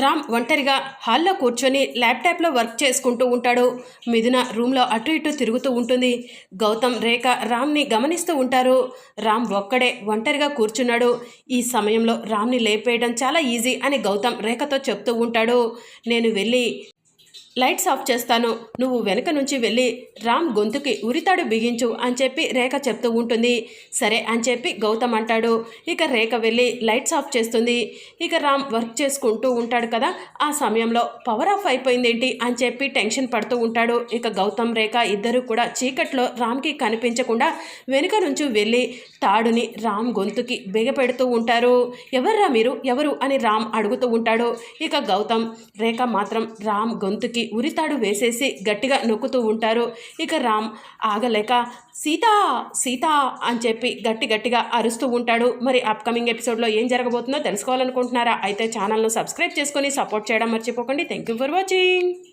రామ్ ఒంటరిగా హాల్లో కూర్చొని ల్యాప్టాప్లో వర్క్ చేసుకుంటూ ఉంటాడు. మిథున రూమ్లో అటు ఇటు తిరుగుతూ ఉంటుంది. గౌతమ్ రేఖ రామ్ని గమనిస్తూ ఉంటారు. రామ్ ఒక్కడే ఒంటరిగా కూర్చున్నాడు. ఈ సమయంలో రామ్ని లేపేయడం చాలా ఈజీ అని గౌతమ్ రేఖతో చెప్తూ ఉంటాడు. నేను వెళ్ళి లైట్స్ ఆఫ్ చేస్తాను. నువ్వు వెనక నుంచి వెళ్ళి రామ్ గొంతుకి ఉరితాడు బిగించు అని చెప్పి రేఖ చెప్తూ ఉంటుంది. సరే అని చెప్పి గౌతమ్ అంటాడు. ఇక రేఖ వెళ్ళి లైట్స్ ఆఫ్ చేస్తుంది. ఇక రామ్ వర్క్ చేసుకుంటూ ఉంటాడు కదా. ఆ సమయంలో పవర్ ఆఫ్ అయిపోయిందేంటి అని చెప్పి టెన్షన్ పడుతూ ఉంటాడు. ఇక గౌతమ్ రేఖ ఇద్దరు కూడా చీకట్లో రామ్కి కనిపించకుండా వెనుక నుంచి వెళ్ళి తాడుని రామ్ గొంతుకి బిగపెడుతూ ఉంటారు. ఎవర్రా మీరు? ఎవరు? అని రామ్ అడుగుతూ ఉంటాడు. ఇక గౌతమ్ రేఖ మాత్రం రామ్ గొంతుకి ఉరితాడు వేసేసి గట్టిగా నొక్కుతూ ఉంటారు. ఇక రామ్ ఆగలేక సీత సీత అని చెప్పి గట్టి గట్టిగా అరుస్తూ ఉంటాడు. మరి అప్కమింగ్ ఎపిసోడ్లో ఏం జరగబోతుందో తెలుసుకోవాలనుకుంటున్నారా? అయితే ఛానల్ను సబ్స్క్రైబ్ చేసుకొని సపోర్ట్ చేయడం మర్చిపోకండి. Thank you for watching